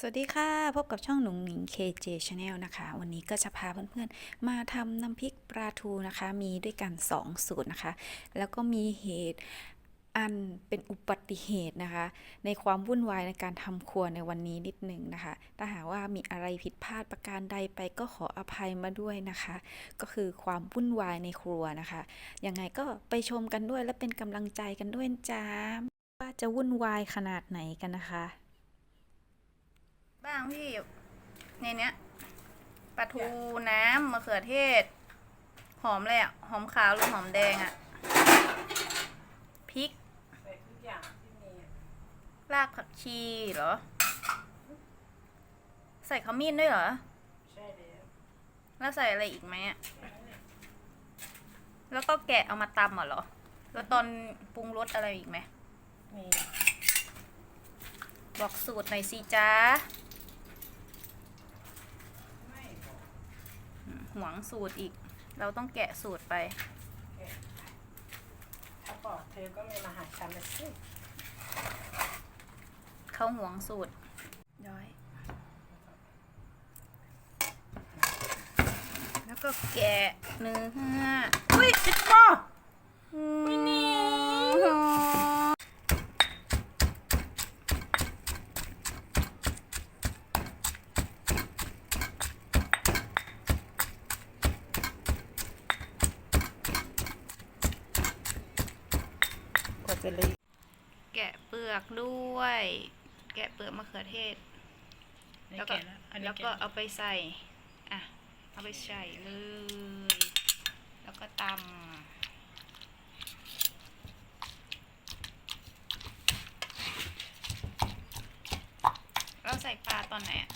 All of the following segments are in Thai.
สวัสดีค่ะ พบกับช่องหนุ่งหนิง KJ Channel นะคะ วันนี้ก็จะพาเพื่อนๆ มาทำน้ำพริกปลาทูนะคะ มีด้วยกัน 2 สูตรนะคะ แล้วก็มีเหตุอันเป็นอุบัติเหตุนะคะ ในความวุ่นวายในการทำครัวในวันนี้นิดหนึ่งนะคะ ถ้าหากว่ามีอะไรผิดพลาดประการใดไปก็ขออภัยมาด้วยนะคะ ก็คือความวุ่นวายในครัวนะคะ ยังไงก็ไปชมกันด้วยและเป็นกำลังใจกันด้วยจ้าว่าจะวุ่นวายขนาดไหนกันนะคะางพี่ในเนี้ยปลาทูน้ำมะเขือเทศ หอมเลยอะ หอมขาวหรือหอมแดงอะพริกใส่ทุกอย่างที่มีอะรากผักชีเหรอ ใส่ขมิ้นด้วยเหรอ ใช่แล้วแล้วใส่อะไรอีกไหมอะ แล้วก็แกะเอามาตำเหรอ แล้วตอนปรุงรสอะไรอีกไหมมีบอกสูตรหน่อยสิจ้า ไม่บอก หวงสูตรอีก เราต้องแกะสูตรไปแกะถ้าบอกเธอก็ไม่มาหาฉันเลยสิเขาหวงสูตรย้อย แล้วก็แกะเนื้ออุ้ยจิตป้อ ไม่นี่กว่า จะเลย แกะเปลือกด้วย แกะเปลือกมะเขือเทศ แล้วก็อันนี้แล้วแกะก็เอาไปใส่ อะ เอาไปใส่เลย แล้วก็ตำเราใส่ปลาตอนไหนอะ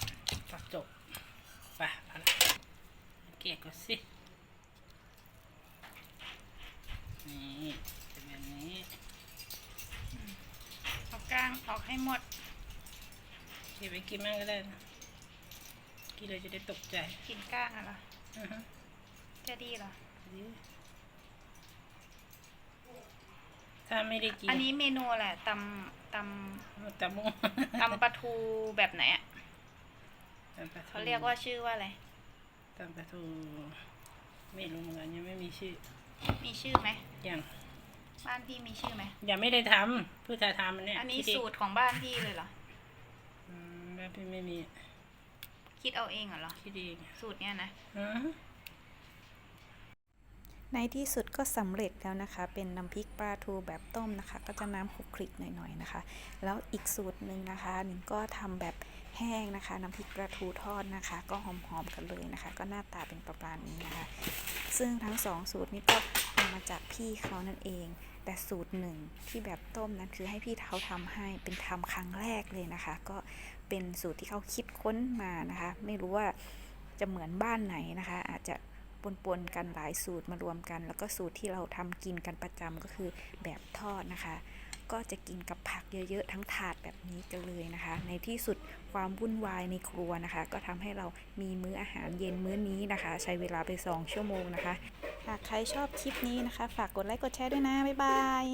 ปักจบไปเอาละเกะก็สิ นี่เป็นแบบนี้ เอากล้างออกให้หมดเก็บไปกินมั่งก็ได้นะกินเลยจะได้ตกใจกินกล้างอะเหรออือฮะจะดีเหรอ ดีถ้าไม่ได้กินอันนี้เมนูอะไรตำตตะมุำตำปลาทูแบบไหนอะตำปลทูเขาเรียกว่าชื่อว่าอะไร ตำปลาทูไม่รู้เหมือนกันยังไม่มีชื่อมีชื่อไหมยัง บ้านพี่มีชื่อไหมยังไม่ได้ทำเพื่อจะทำอันเนี่ยอันนี้คิดเงสูตรของบ้านพี่เลยเหรออืมแล้วพี่ไม่มีคิดเอาเองเหรอ คิดเองสูตรเนี้ยนะฮะในที่สุดก็สำเร็จแล้วนะคะ เป็นน้ำพริกปลาทูแบบต้มนะคะ ก็จะน้ำคลุกคลิกหน่อยๆนะคะ แล้วอีกสูตรหนึ่งนะคะหนึ่งก็ทำแบบแห้งนะคะ น้ำพริกปลาทูทอดนะคะ ก็หอมๆกันเลยนะคะ ก็หน้าตาเป็นประมาณนี้นะคะ ซึ่งทั้งสองสูตรนี้ก็เอามาจากพี่เขานั่นเอง แต่สูตรหนึ่งที่แบบต้มนั้นคือให้พี่เขาทำให้เป็นทำครั้งแรกเลยนะคะ ก็เป็นสูตรที่เขาคิดค้นมานะคะ ไม่รู้ว่าจะเหมือนบ้านไหนนะคะ อาจจะปนๆกันหลายสูตรมารวมกัน แล้วก็สูตรที่เราทำกินกันประจำก็คือแบบทอดนะคะ ก็จะกินกับผักเยอะๆ ทั้งถาดแบบนี้กันเลยนะคะ ในที่สุดความวุ่นวายในครัวนะคะ ก็ทำให้เรามีมื้ออาหารเย็นมื้อนี้นะคะ ใช้เวลาไป 2 ชั่วโมงนะคะ หากใครชอบคลิปนี้นะคะ ฝากกดไลค์กดแชร์ด้วยนะ บ๊ายบาย